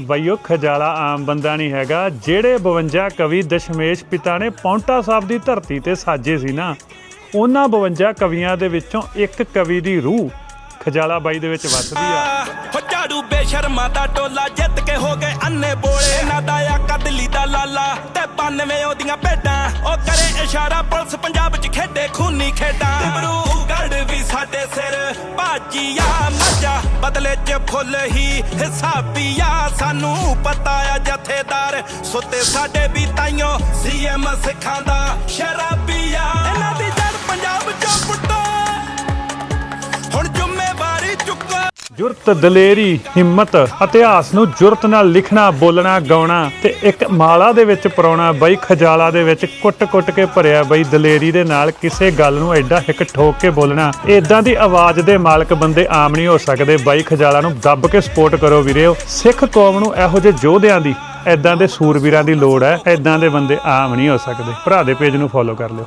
ਬਈਓ, ਖਜਾਲਾ ਆਮ ਬੰਦਾ ਨਹੀਂ ਹੈਗਾ। ਜਿਹੜੇ 52 ਕਵੀ ਦਸ਼ਮੇਸ਼ ਪਿਤਾ ਨੇ ਪੌਂਟਾ ਸਾਹਿਬ ਦੀ ਧਰਤੀ ਤੇ ਸਾਜੇ ਸੀ ਨਾ, ਉਹਨਾਂ 52 ਕਵੀਆਂ ਦੇ ਵਿੱਚੋਂ ਇੱਕ ਕਵੀ ਦੀ ਰੂਹ ਖਜਾਲਾ ਬਾਈ ਦੇ ਵਿੱਚ ਵੱਸਦੀ ਆ। ਹੋ ਝਾੜੂ ਬੇਸ਼ਰਮਾ ਦਾ ਟੋਲਾ, ਜਿੱਤ ਕੇ ਹੋ ਗਏ ਅੰਨੇ ਬੋਲੇ। ਨਾ ਦਾ ਆ ਕਦਲੀ ਦਾ ਲਾਲਾ ਤੇ 92 ਉਹਦੀਆਂ ਭੇਡਾਂ। ਉਹ ਕਰੇ ਇਸ਼ਾਰਾ, ਪੁਲਿਸ ਪੰਜਾਬ 'ਚ ਖੇਡੇ, ਖੂਨੀ ਖੇਡਾਂ। ਬਰੂ ਗੜ ਵੀ ਸਾਡੇ ਸਿਰ ਭਾਜੀਆ ਬਦਲੇ 'ਚ ਫੁੱਲ ਹੀ ਹਿਸਾਬੀਆ। ਸਾਨੂੰ ਪਤਾ ਆ ਜਥੇਦਾਰ, ਸੁੱਤੇ ਸਾਡੇ ਵੀ ਤਾਈਓ ਸੀਐਮ ਸਿੱਖਾਂ ਦਾ ਜੁਰਤ, ਦਲੇਰੀ, ਹਿੰਮਤ, ਇਤਿਹਾਸ ਨੂੰ ਜੁਰਤ ਨਾਲ ਲਿਖਣਾ, ਬੋਲਣਾ, ਗਾਉਣਾ ਤੇ ਇੱਕ ਮਾਲਾ ਦੇ ਵਿੱਚ ਪਰੋਣਾ, ਬਈ ਖਜਾਲਾ ਦੇ ਵਿੱਚ ਕੁੱਟ-ਕੁੱਟ ਕੇ ਭਰਿਆ, ਬਈ ਦਲੇਰੀ ਦੇ ਨਾਲ ਕਿਸੇ ਗੱਲ ਨੂੰ ਐਡਾ ਹਿੱਕ ਠੋਕ ਕੇ ਬੋਲਣਾ। ਇਦਾਂ ਦੀ ਆਵਾਜ਼ ਦੇ ਮਾਲਕ ਬੰਦੇ ਆਮ ਨਹੀਂ ਹੋ ਸਕਦੇ। ਬਾਈ ਖਜਾਲਾ ਨੂੰ ਦੱਬ ਕੇ ਸਪੋਰਟ ਕਰੋ ਵੀਰਿਓ ਸਿੱਖ ਕੌਮ ਨੂੰ ਇਹੋ ਜਿਹੇ ਯੋਧਿਆਂ ਦੀ ਐਦਾਂ ਦੇ ਸੂਰਵੀਰਾਂ ਦੀ ਲੋੜ ਹੈ। ਐਦਾਂ ਦੇ ਬੰਦੇ ਆਮ ਨਹੀਂ ਹੋ ਸਕਦੇ। ਭਰਾ ਦੇ ਪੇਜ ਨੂੰ ਫੋਲੋ ਕਰ ਲਿਓ।